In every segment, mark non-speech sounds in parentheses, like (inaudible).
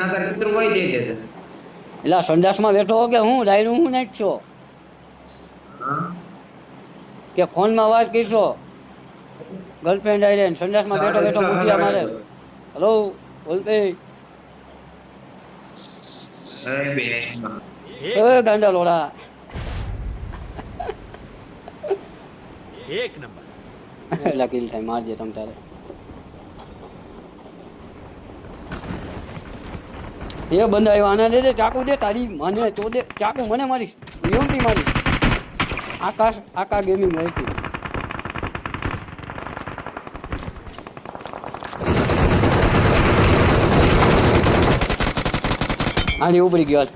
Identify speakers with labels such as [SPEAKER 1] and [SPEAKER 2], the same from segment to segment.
[SPEAKER 1] ના તાર કૂતરું હોય દે દે
[SPEAKER 2] એટલે આ સંડાસમાં બેઠો હો કે હું? ડાયરું હું નાખ છો? કે ફોનમાં વાત કરશો? ગર્લફ્રેન્ડ આઈ સંડાસમાં બેઠો બેઠો મૂઠિયા મારે. હલો
[SPEAKER 1] બોલતે
[SPEAKER 2] એ ગાંડા લોડા.
[SPEAKER 3] એક નંબર. (laughs)
[SPEAKER 2] એટલા કિલ થાય મારજે તમ તારે. એ બંધ આવ્યો. આના દે દે ચાકુ દે તારી મને તો દે. ચાકુ મને મારીશ યોમથી મારીશ આકાશ આકા ગેમિંગ હતી આની ઉપડી ગયો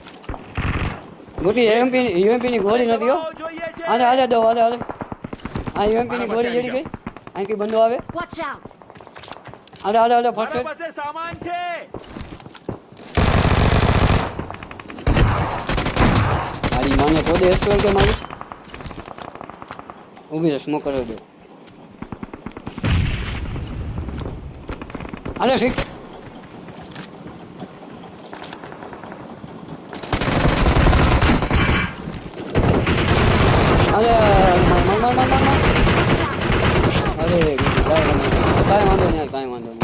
[SPEAKER 2] ગોટી એમપી યુએમપી ની ગોળી નથી હો. આને આજે દો હાલે હાલે. આ યુએમપી ની ગોળી જડી ગઈ. અહીંથી બંધો આવે! હાલે હાલે હાલે ફર્સ્ટ
[SPEAKER 3] સામાન છે.
[SPEAKER 2] મારી માને પોતે એસ્ટોર કે મારી? ઊભી રહે સ્મોક કરી દો. અરે માર માર. અરે કાંઈ વાંધો નહીં. કાંઈ વાંધો નહીં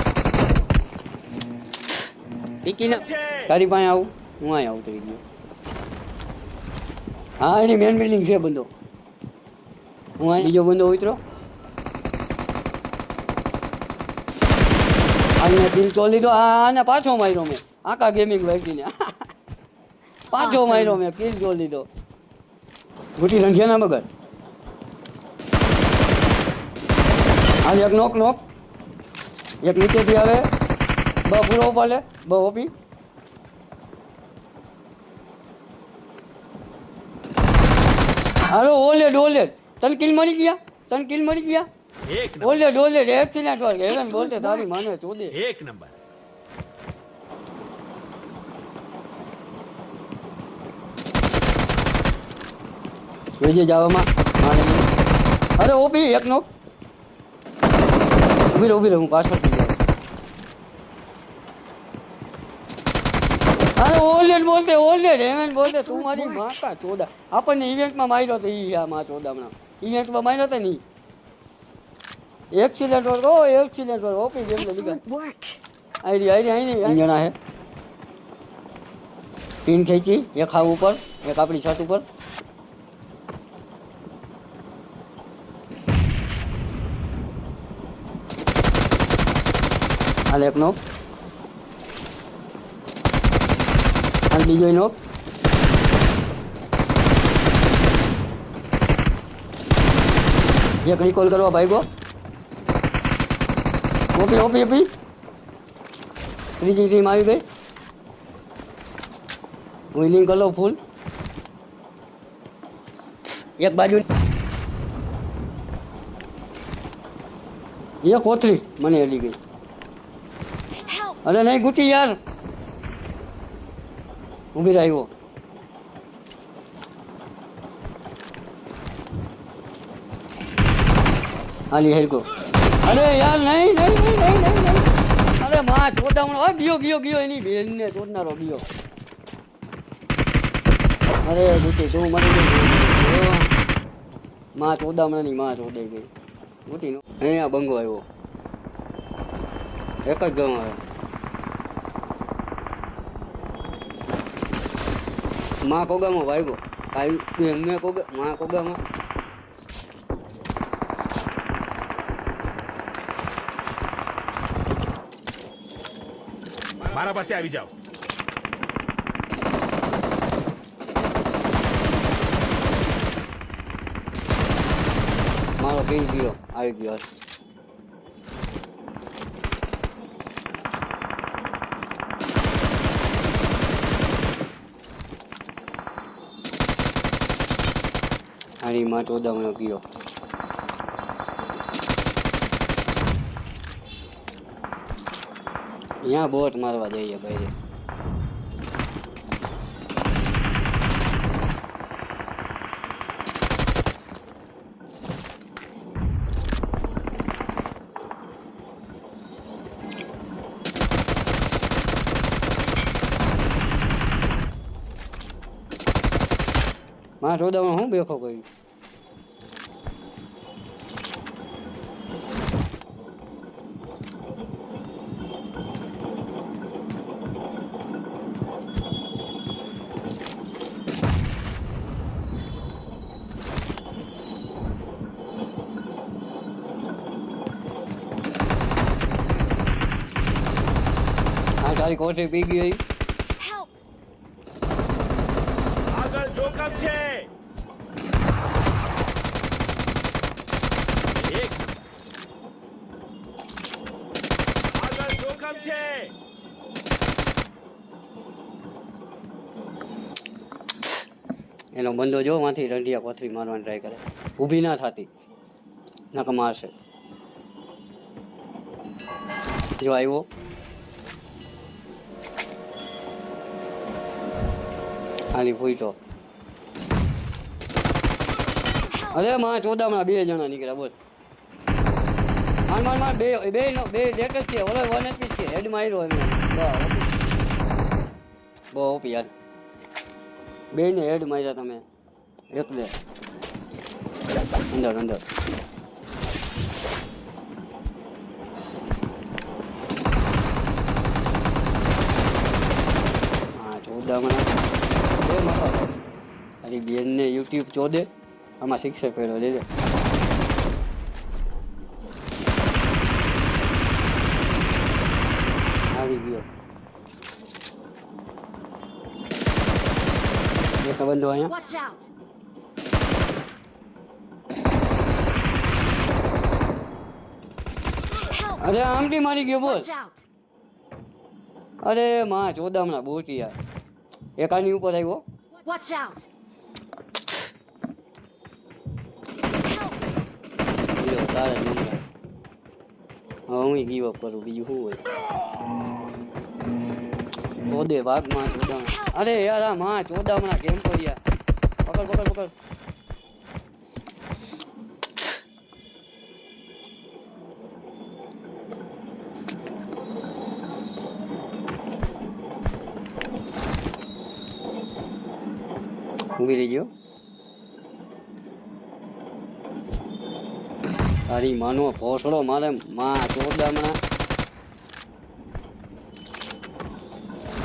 [SPEAKER 2] ટીકી તારી પાસે આવું? હું અહીં આવું તરી ગયો હા એની મેન બિલ્ડિંગ છે બંધો. હું અહીં બીજો બંધો ઉતરો. આને દિલ તો લીધો. આ આને પાછો માર્યો મેં. આખા ગેમિંગ વ્યક્તિને (laughs) પાછો માર્યો મેં કિલ જો લીધો. ગુટી સંખ્યા ના બગડ હાલ એક નોક નોક. એક નીચેથી આવે. બ પૂરો પાલે બ ઓપી હાલો ઓલેડ ઓલેડ તને કિલ મળી ગયા તને કિલ મળી ગયા
[SPEAKER 3] એક નંબર
[SPEAKER 2] ઓલેડ ઓલેડ એક્સિડન્ટ વર્ગ હેવન બોલતે તારી માને ચોદે
[SPEAKER 3] એક નંબર
[SPEAKER 2] વેજે જવામાં માને નહીં. અરે ઓપી એક નોક ઊભી રહે ઊભી રહે હું પાછળ થઈ અરે ઓલેડ બોલતે ઓલેડ હેવન બોલતે તું મારી માં કા ચોદા આપણને ઇવેન્ટમાં માર્યો તો ઈ આ માં ચોદા હમણાં ઇવેન્ટમાં માર્યો તો નહીં એક્સિડન્ટ વર્ગ ઓ એક્સિડન્ટ વર્ગ ઓપી ગેમ તો
[SPEAKER 4] Excellent work.
[SPEAKER 2] ID ID ID ત્રણ જણા હે ટીન ખેંચી એક હાવ ઉપર એક આપણી છત ઉપર હાલ એક નોક હાલ બીજો નોક એક રિકોલ કરવા ભાઈ ઓપી ઓપી ઓપી ત્રીજી ટીમ આવી ગઈ વિલિંગ કરો ફૂલ એક બાજુ એ કોથળી મને એલી ગઈ
[SPEAKER 4] Help!
[SPEAKER 2] અરે નહીં ગુટી યાર ઊભી રહ્યો હાલી હેલકો અરે યાર, નહીં નહીં નહીં નહીં નહીં નહીં. અરે માં ચોદામણો અરે ગયો ગયો ગયો. એની બેનને ચોદનારો ગયો. અરે ગુટી તું મરી ગઈ માં ચોદામણાની માં ચોદાઈ ગઈ. ગુટી નો અહીંયા બંગો આવ્યો. એક જ ગયો આવે. માં કોગામાં વાગ્યો. કાઈ એમને કોગા માં કોગામાં
[SPEAKER 3] મારા પાસે આવી જાઓ.
[SPEAKER 2] મારો પી ગયો આવી ગયો હારી માં ચોદામણો પીઓ. અહીંયા બોટ મારવા જઈએ ભાઈ. માં ચોદામાં હું બેખો કર્યું આ તારી કોઠી પી ગઈ એનો બંદો જો માંથી રંઢિયા કોથળી મારવાની ટ્રાય કરે. ઊભી ના થતી. નક મારશે. જો આવ્યો આની ફૂટો અરે માં, ચોદામણા બે જણા નીકળ્યા, બોલ. માર માર માર, બે બે બે એક જ છે, ઓલો વન એચપી છે હેડ માર્યો એમ બહુ ઓપી. યાર બે ને હેડ માર્યા તમે. એકલે અંદર અંદર. હા ચોદામણા બે બેનને યુટ્યુબ ચોદે આમાં શિક્ષક પહેલો દેજે આવી ગયો એક બંધો અહીંયા! અરે આમટી મારી ગયો બોલ. અરે માં ચોદામણા બોટી યાર. એકાની ઉપર આવ્યો! તારે નંબર હવે હું ગીવ અપ કરું બીજું શું હોય? ચોદે ભાગમાં ચોદામણા અરે યાર, આ માં ચોદામણા કેમ કર્યા પકડ પકડ પકડ. ઊભી રહી ગયો તારી માનો ભોસડો મારે માં ચોદામણા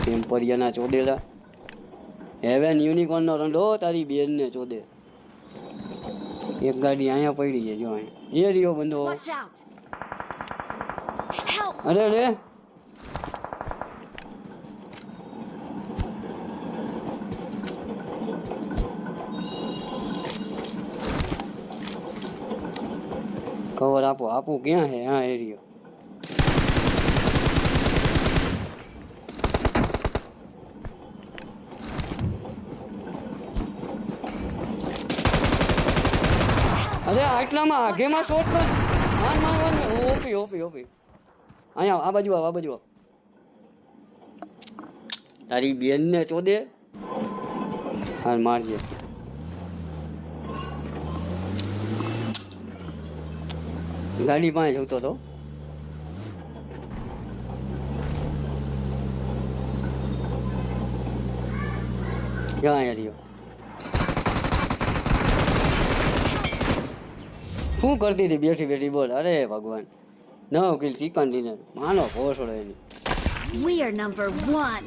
[SPEAKER 2] ટેમ્પરિયાના ચોદેલા. હેવેન યુનિકોર્નનો રંડો તારી બેનને ચોદે. એક ગાડી અહીંયા પડી છે જો અહીંયા. એ રહ્યો બંધો અરે રે કવર આપો આપું ક્યાં હે? હા એ અરે આટલામાં આગેમાં શોટ પર માર માર માર. OP OP OP. અહીંયા આ બાજુ આવ આ બાજુ આવ. તારી બેનને ચોદે હાલ મારજે. ગાડી પાસે જતો તો. ક્યાં અહીંયા રહ્યો? શું કરતી હતી? બેઠી બેઠી બોલ. અરે ભગવાન. નવ કિલ ચિકન ડિનર માનો ભોસડો એની.
[SPEAKER 4] We are number one.